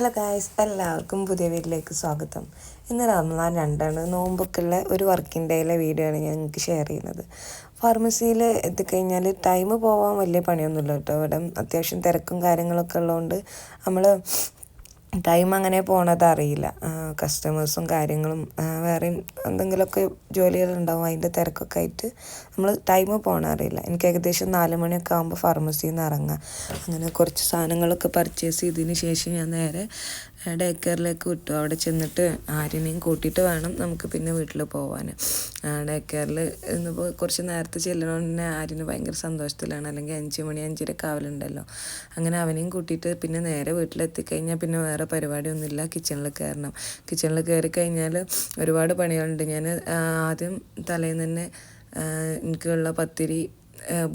Hello guys എല്ലാവർക്കും പുതിയ വീട്ടിലേക്ക് സ്വാഗതം. ഇന്ന് റമദാൻ രണ്ടാണ്. നോമ്പൊക്കെയുള്ള ഒരു വർക്കിംഗ് ഡേയിലെ വീഡിയോ ആണ് ഞാൻ നിങ്ങൾക്ക് ഷെയർ ചെയ്യുന്നത്. ഫാർമസിയിൽ എത്തിക്കഴിഞ്ഞാൽ ടൈം പോകാൻ വലിയ പണിയൊന്നുമില്ല കേട്ടോ. ഇവിടെ അത്യാവശ്യം തിരക്കും കാര്യങ്ങളൊക്കെ ഉള്ളതുകൊണ്ട് നമ്മൾ ടൈം അങ്ങനെ പോണത് അറിയില്ല. കസ്റ്റമേഴ്സും കാര്യങ്ങളും വേറെയും എന്തെങ്കിലുമൊക്കെ ജോലികളുണ്ടാവും അതിന്റെ തിരക്കൊക്കെ ആയിട്ട് നമ്മൾ ടൈം പോകണ അറിയില്ല. എനിക്ക് ഏകദേശം നാല് മണിയൊക്കെ ആകുമ്പോൾ ഫാർമസിയിൽ നിന്ന് ഇറങ്ങാം. അങ്ങനെ കുറച്ച് സാധനങ്ങളൊക്കെ പർച്ചേസ് ചെയ്തതിന് ശേഷം ഞാൻ നേരെ ഡേ കെയറിലേക്ക് വിട്ടു. അവിടെ ചെന്നിട്ട് ആരെയും കൂട്ടിയിട്ട് വേണം നമുക്ക് പിന്നെ വീട്ടിൽ പോവാൻ ഡേ കെയറിൽ ഇന്നിപ്പോൾ കുറച്ച് നേരത്തെ ചെല്ലണോണ്ട് തന്നെ ആര്യന് ഭയങ്കര സന്തോഷത്തിലാണ്. അല്ലെങ്കിൽ അഞ്ച് മണി അഞ്ചര കാവലുണ്ടല്ലോ അങ്ങനെ അവനെയും കൂട്ടിയിട്ട് പിന്നെ നേരെ വീട്ടിലെത്തിക്കഴിഞ്ഞാൽ പിന്നെ വേറെ പരിപാടിയൊന്നുമില്ല. കിച്ചണിൽ കയറണം. കിച്ചണിൽ കയറി കഴിഞ്ഞാൽ ഒരുപാട് പണികളുണ്ട്. ഞാൻ ആദ്യം തലേന്ന് തന്നെ എനിക്കുള്ള പത്തിരി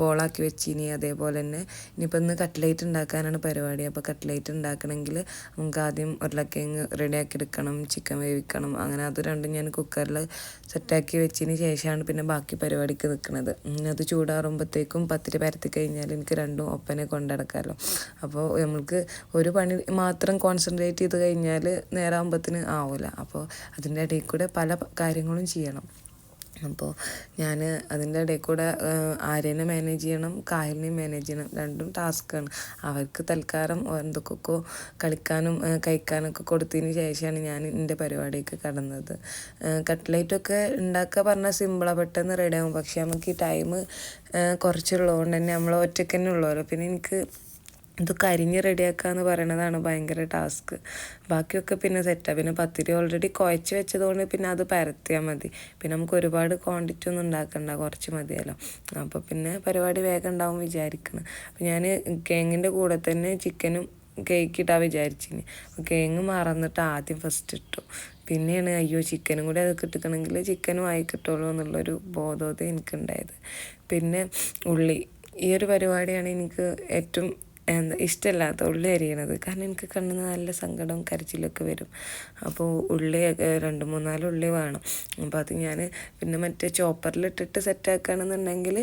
ബോളാക്കി വെച്ചിനി. അതേപോലെ തന്നെ ഇനിയിപ്പോൾ ഇന്ന് കട്ട്ലേറ്റ് ഉണ്ടാക്കാനാണ് പരിപാടി. അപ്പോൾ കട്ട്ലേറ്റ് ഉണ്ടാക്കണമെങ്കിൽ നമുക്ക് ആദ്യം ഉരുളക്കിഴങ്ങ് ആക്കി എടുക്കണം ചിക്കൻ വേവിക്കണം. അങ്ങനെ അത് രണ്ടും ഞാൻ കുക്കറിൽ സെറ്റാക്കി വെച്ചതിന് ശേഷമാണ് പിന്നെ ബാക്കി പരിപാടിക്ക് നിൽക്കുന്നത് അത് ചൂടാറുമ്പോഴത്തേക്കും പത്തിരി പരത്തി കഴിഞ്ഞാൽ എനിക്ക് രണ്ടും ഒപ്പനെ കൊണ്ടടക്കാമല്ലോ അപ്പോൾ നമ്മൾക്ക് ഒരു പണി മാത്രം കോൺസെൻട്രേറ്റ് ചെയ്ത് കഴിഞ്ഞാൽ നേരാകുമ്പത്തിന് ആവില്ല അപ്പോൾ അതിന്റെ ഇടയിൽ കൂടെ പല കാര്യങ്ങളും ചെയ്യണം. അപ്പോൾ ഞാൻ അതിന്റെ ഇടയിൽ കൂടെ ആര്യനെ മാനേജ് ചെയ്യണം കായലിനെയും മാനേജ് ചെയ്യണം രണ്ടും ടാസ്ക്കാണ് അവർക്ക് തൽക്കാലം എന്തൊക്കെയൊക്കെ കളിക്കാനും കഴിക്കാനൊക്കെ കൊടുത്തതിന് ശേഷമാണ് ഞാൻ എന്റെ പരിപാടിക്ക് കടന്നത്. കട്ട്ലൈറ്റൊക്കെ ഉണ്ടാക്കുക പറഞ്ഞാൽ സിമ്പിളാണ് പെട്ടെന്ന് റെഡിയാകും പക്ഷേ നമുക്ക് ഈ ടൈം കുറച്ചുള്ളതുകൊണ്ട് തന്നെ നമ്മൾ ഒറ്റയ്ക്ക് തന്നെ ഉള്ളവരോ പിന്നെ എനിക്ക് ഇത് കരിഞ്ഞ് റെഡിയാക്കുക എന്ന് പറയണതാണ് ഭയങ്കര ടാസ്ക്. ബാക്കിയൊക്കെ പിന്നെ സെറ്റാണ് പിന്നെ പത്തിരി ഓൾറെഡി കുഴച്ച് വെച്ചതുകൊണ്ട് പിന്നെ അത് പരത്തിയാൽ മതി. പിന്നെ നമുക്ക് ഒരുപാട് ക്വാണ്ടിറ്റി ഒന്നും ഉണ്ടാക്കണ്ട. കുറച്ച് മതിയല്ലോ. അപ്പോൾ പിന്നെ പരിപാടി വേഗം ഉണ്ടാവും വിചാരിക്കണം. അപ്പം ഞാൻ കേങ്ങിന്റെ കൂടെ തന്നെ ചിക്കനും കേക്ക് ഇട്ടാ വിചാരിച്ചിന്. കേങ്ങ് മറന്നിട്ട് ആദ്യം ഫസ്റ്റ് ഇട്ടു. പിന്നെയാണ് അയ്യോ ചിക്കനും കൂടി അത് കിട്ടണമെങ്കിൽ ചിക്കനും ആയി കിട്ടുള്ളൂ എന്നുള്ളൊരു ബോധോദയം എനിക്കുണ്ടായത്. പിന്നെ ഉള്ളി. ഈ ഒരു പരിപാടിയാണ് എനിക്ക് ഏറ്റവും ഇഷ്ടമില്ലാത്ത ഉള്ളി അരിയണത്. കാരണം എനിക്ക് കണ്ണിന് നല്ല സങ്കടവും കരച്ചിലൊക്കെ വരും. അപ്പോൾ ഉള്ളി രണ്ട് മൂന്നാൽ ഉള്ളി വേണം. അപ്പോൾ അത് ഞാൻ പിന്നെ മറ്റേ ചോപ്പറിലിട്ടിട്ട് സെറ്റാക്കുകയാണെന്നുണ്ടെങ്കിൽ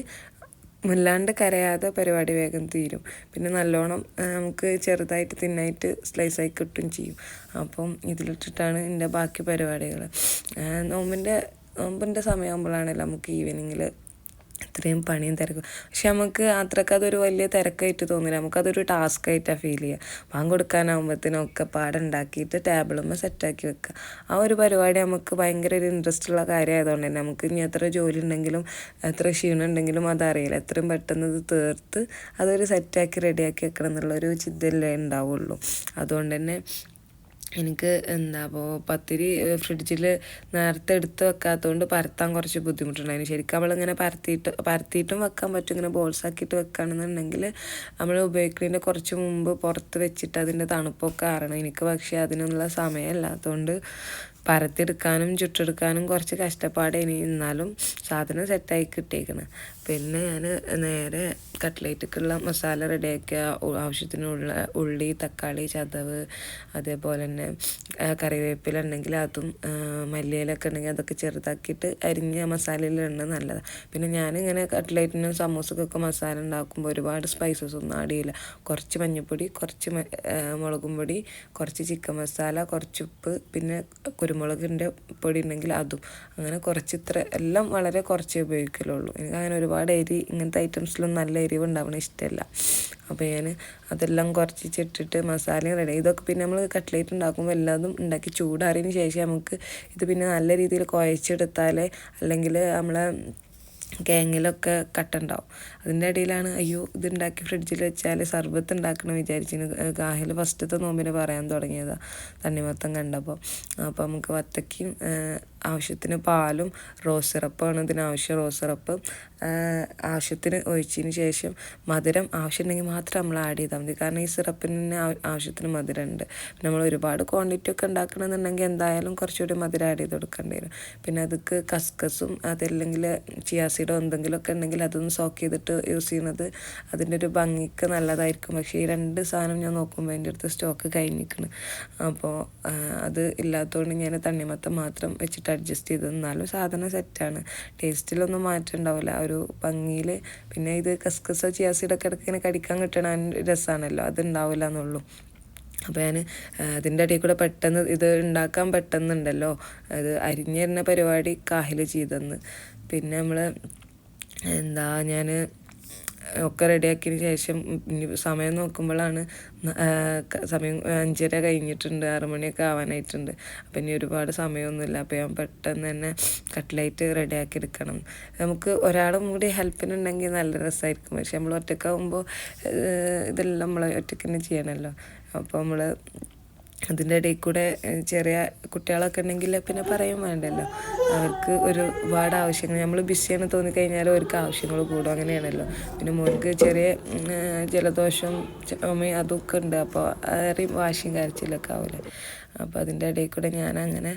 മുല്ലാണ്ട് കരയാതെ പരിപാടി വേഗം തീരും. പിന്നെ നല്ലോണം നമുക്ക് ചെറുതായിട്ട് തിന്നായിട്ട് സ്ലൈസായി കിട്ടും ചെയ്യും. അപ്പം ഇതിലിട്ടിട്ടാണ് എന്റെ ബാക്കി പരിപാടികൾ നോമ്പിന്റെ നോമ്പിന്റെ സമയമാകുമ്പോഴാണല്ലോ നമുക്ക് ഈവനിങ്ങിൽ ഇത്രയും പണിയും തിരക്കും. പക്ഷെ നമുക്ക് അത്രയ്ക്ക് അതൊരു വലിയ തിരക്കായിട്ട് തോന്നില്ല. നമുക്കതൊരു ടാസ്ക് ആയിട്ടാണ് ഫീൽ ചെയ്യുക പാൻ കൊടുക്കാനാകുമ്പോഴത്തേനൊക്കെ പാടുണ്ടാക്കിയിട്ട് ടേബിളുമ്പോൾ സെറ്റാക്കി വെക്കുക ആ ഒരു പരിപാടി നമുക്ക് ഭയങ്കര ഒരു ഇൻട്രസ്റ്റ് ഉള്ള കാര്യമായതുകൊണ്ട് തന്നെ നമുക്ക് ഇനി എത്ര ജോലി ഉണ്ടെങ്കിലും എത്ര ക്ഷീണം ഉണ്ടെങ്കിലും അതറിയില്ല. എത്രയും പെട്ടെന്ന് ഇത് തീർത്ത് അതൊരു സെറ്റാക്കി റെഡിയാക്കി വെക്കണം എന്നുള്ളൊരു ചിന്തയിലേ ഉണ്ടാവുള്ളൂ. അതുകൊണ്ട് തന്നെ എനിക്ക് എന്താ അപ്പോൾ പത്തിരി ഫ്രിഡ്ജിൽ നേരത്തെ എടുത്ത് വെക്കാത്തതുകൊണ്ട് പരത്താൻ കുറച്ച് ബുദ്ധിമുട്ടുണ്ടായിരുന്നു ശരിക്കും അവളിങ്ങനെ പരത്തിയിട്ട് പരത്തിയിട്ടും വെക്കാൻ പറ്റും ഇങ്ങനെ ബോൾസ് ആക്കിയിട്ട് വെക്കുകയാണെന്നുണ്ടെങ്കിൽ നമ്മൾ ഉപയോഗിക്കുന്നതിന്റെ കുറച്ച് മുമ്പ് പുറത്ത് വെച്ചിട്ട് അതിന്റെ തണുപ്പൊക്കെ ആറണം. എനിക്ക് പക്ഷേ അതിനുള്ള സമയമില്ലാത്തതുകൊണ്ട് പരത്തിയെടുക്കാനും ചുട്ടെടുക്കാനും കുറച്ച് കഷ്ടപ്പാട് ഇനി എന്നാലും സാധനം സെറ്റായി കിട്ടിയേക്കണ്. പിന്നെ ഞാൻ നേരെ കട്ട്ലേറ്റിക്കുള്ള മസാല റെഡിയാക്കുക ആവശ്യത്തിനുള്ള ഉള്ളി തക്കാളി ചതവ് അതേപോലെ തന്നെ കറിവേപ്പില ഉണ്ടെങ്കിൽ അതും മല്ലിയിലൊക്കെ ഉണ്ടെങ്കിൽ അതൊക്കെ ചെറുതാക്കിയിട്ട് അരിഞ്ഞ മസാലയിലുണ്ട് നല്ലതാണ് പിന്നെ ഞാനിങ്ങനെ കട്ട്ലേറ്റിനും സമൂസക്കൊക്കെ മസാല ഉണ്ടാക്കുമ്പോൾ ഒരുപാട് സ്പൈസസ് ഒന്നും ആഡ് ചെയ്യില്ല. കുറച്ച് മഞ്ഞൾപ്പൊടി കുറച്ച് മുളകും പൊടി കുറച്ച് ചിക്കൻ മസാല കുറച്ച് ഉപ്പ് പിന്നെ കുരുമുളകിന്റെ പൊടി ഉണ്ടെങ്കിൽ അതും. അങ്ങനെ കുറച്ച് ഇത്ര എല്ലാം വളരെ കുറച്ചേ ഉപയോഗിക്കലുള്ളൂ. എനിക്ക് അങ്ങനെ ഒരുപാട് എരി ഇങ്ങനത്തെ ഐറ്റംസിലൊന്നും നല്ല എരിവ് ഉണ്ടാവണം ഇഷ്ടമല്ല. അപ്പോൾ ഞാൻ അതെല്ലാം കുറച്ച് ചിട്ടിട്ട് മസാലയും റെഡി ഇതൊക്കെ പിന്നെ നമ്മൾ കട്ട്ലേറ്റ് ഉണ്ടാക്കുമ്പോൾ എല്ലാതും ഉണ്ടാക്കി ചൂടാറിയതിന് ശേഷം നമുക്ക് ഇത് പിന്നെ നല്ല രീതിയിൽ കുഴച്ചെടുത്താൽ അല്ലെങ്കിൽ നമ്മളെ കേങ്ങിലൊക്കെ കട്ടുണ്ടാവും. അതിന്റെ ഇടയിലാണ് അയ്യോ ഇത് ഉണ്ടാക്കി ഫ്രിഡ്ജിൽ വെച്ചാൽ സർബത്ത് ഉണ്ടാക്കണം വിചാരിച്ചിന് ഗാഹിൽ ഫസ്റ്റത്തെ നോമ്പിന് പറയാൻ തുടങ്ങിയതാണ് തണ്ണിമത്തം കണ്ടപ്പോൾ അപ്പോൾ നമുക്ക് വത്തക്കയും ആവശ്യത്തിന് പാലും റോസ് സിറപ്പാണ് ഇതിന് ആവശ്യം റോസ് സിറപ്പ് ആവശ്യത്തിന് ഒഴിച്ചതിന് ശേഷം മധുരം ആവശ്യമുണ്ടെങ്കിൽ മാത്രം നമ്മൾ ആഡ് ചെയ്താൽ മതി. കാരണം ഈ സിറപ്പിന് തന്നെ ആവശ്യത്തിന് മധുരം ഉണ്ട് നമ്മൾ ഒരുപാട് ക്വാണ്ടിറ്റി ഒക്കെ ഉണ്ടാക്കണമെന്നുണ്ടെങ്കിൽ എന്തായാലും കുറച്ചുകൂടി മധുരം ആഡ് ചെയ്ത് കൊടുക്കേണ്ടി വരും. പിന്നെ അതിക്ക് കസ്കസും അതല്ലെങ്കിൽ ചിയാസീഡോ എന്തെങ്കിലുമൊക്കെ ഉണ്ടെങ്കിൽ അതൊന്ന് സോക്ക് ചെയ്തിട്ട് യൂസ് ചെയ്യുന്നത് അതിന്റെ ഒരു ഭംഗിക്ക് നല്ലതായിരിക്കും. പക്ഷേ ഈ രണ്ട് സാധനം ഞാൻ നോക്കുമ്പോൾ എന്റെ അടുത്ത് സ്റ്റോക്ക് കഴിഞ്ഞിരിക്കുന്നു അപ്പോൾ അത് ഇല്ലാത്തതുകൊണ്ട് ഞാൻ തണ്ണിമത്തം മാത്രം വെച്ചിട്ട് അഡ്ജസ്റ്റ് ചെയ്ത് എന്നാലും സാധനം സെറ്റാണ് ടേസ്റ്റിലൊന്നും മാറ്റം ഉണ്ടാവില്ല. ഒരു ഭംഗിയിൽ പിന്നെ ഇത് കസ്കസോ ചിയാസീഡൊക്കെ ഇടയ്ക്ക് ഇങ്ങനെ കടിക്കാൻ കിട്ടണ രസമാണല്ലോ അത് ഉണ്ടാവില്ല എന്നുള്ളൂ. അപ്പോൾ ഞാൻ അതിന്റെ ഇടയിൽ കൂടെ പെട്ടെന്ന് ഇത് ഉണ്ടാക്കാൻ പെട്ടെന്നുണ്ടല്ലോ. അത് അരിഞ്ഞിരുന്ന പരിപാടി കാഹിൽ ചെയ്തെന്ന്. പിന്നെ നമ്മൾ എന്താ ഞാൻ ഒക്കെ റെഡിയാക്കിയതിന് ശേഷം സമയം നോക്കുമ്പോഴാണ് സമയം അഞ്ചര കഴിഞ്ഞിട്ടുണ്ട് ആറ് മണിയൊക്കെ ആവാനായിട്ടുണ്ട്. അപ്പം ഇനി ഒരുപാട് സമയമൊന്നുമില്ല. അപ്പോൾ ഞാൻ പെട്ടെന്ന് തന്നെ കട്ട്ലൈറ്റ് റെഡിയാക്കി എടുക്കണം നമുക്ക് ഒരാളും കൂടി ഹെൽപ്പിനുണ്ടെങ്കിൽ നല്ല രസമായിരിക്കും. പക്ഷെ നമ്മൾ ഒറ്റക്കാവുമ്പോൾ ഇതെല്ലാം നമ്മൾ ഒറ്റയ്ക്ക് ചെയ്യണമല്ലോ. അപ്പോൾ നമ്മൾ അതിന്റെ ഇടയിൽ കൂടെ ചെറിയ കുട്ടികളൊക്കെ ഉണ്ടെങ്കിൽ പിന്നെ പറയും വേണ്ടല്ലോ. അവർക്ക് ഒരു ഒരുപാട് ആവശ്യങ്ങൾ നമ്മൾ ബിസിയാണ് തോന്നിക്കഴിഞ്ഞാൽ അവർക്ക് ആവശ്യങ്ങൾ കൂടും അങ്ങനെയാണല്ലോ. പിന്നെ മോൾക്ക് ചെറിയ ജലദോഷം ചുമയും അതൊക്കെ ഉണ്ട് അപ്പോൾ ആരെയും വാശിയും കരച്ചിലൊക്കെ ആവില്ലേ. അപ്പോൾ അതിന്റെ ഇടയിൽ കൂടെ ഞാൻ അങ്ങനെ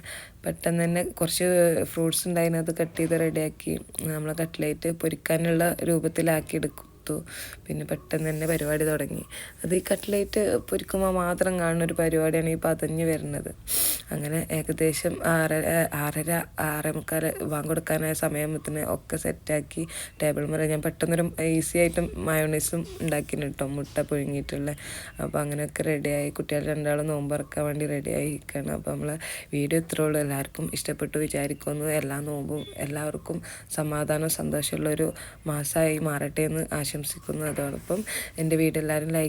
പെട്ടെന്ന് തന്നെ കുറച്ച് ഫ്രൂട്ട്സ് ഉണ്ടായിരുന്നത് കട്ട് ചെയ്ത് റെഡിയാക്കി നമ്മൾ കട്ട്ലേറ്റ് പൊരിക്കാനുള്ള രൂപത്തിലാക്കി എടുക്കും. കൊടുത്തു. പിന്നെ പെട്ടെന്ന് തന്നെ പരിപാടി തുടങ്ങി. അത് ഈ കട്ട്ലേറ്റ് പൊരിക്കുമ്പോൾ മാത്രം കാണുന്ന ഒരു പരിപാടിയാണ് ഈ പതഞ്ഞ് വരുന്നത്. അങ്ങനെ ഏകദേശം ആറര ആറര ആറേ മുക്കാൽ വാങ്ങി കൊടുക്കാനായ സമയത്തിന് ഒക്കെ സെറ്റാക്കി ടേബിൾ മുറ ഞാൻ പെട്ടെന്നൊരു ഈസി ആയിട്ടും മയോണൈസും ഉണ്ടാക്കിന് കേട്ടോ മുട്ട പുഴുങ്ങിയിട്ടുള്ള. അപ്പോൾ അങ്ങനെയൊക്കെ റെഡിയായി. കുട്ടികൾ രണ്ടാളും നോമ്പറക്കാൻ വേണ്ടി റെഡിയായി അപ്പോൾ നമ്മൾ വീഡിയോ ഇത്രേ ഉള്ളൂ. എല്ലാവർക്കും ഇഷ്ടപ്പെട്ടു വിചാരിക്കുന്നു. എല്ലാ നോമ്പും എല്ലാവർക്കും സമാധാനവും സന്തോഷമുള്ള ഒരു മാസമായി മാറട്ടെ എന്ന് ആശംസിക്കുന്നു അതോടൊപ്പം എന്റെ വീടെല്ലാവരും ലൈക്ക്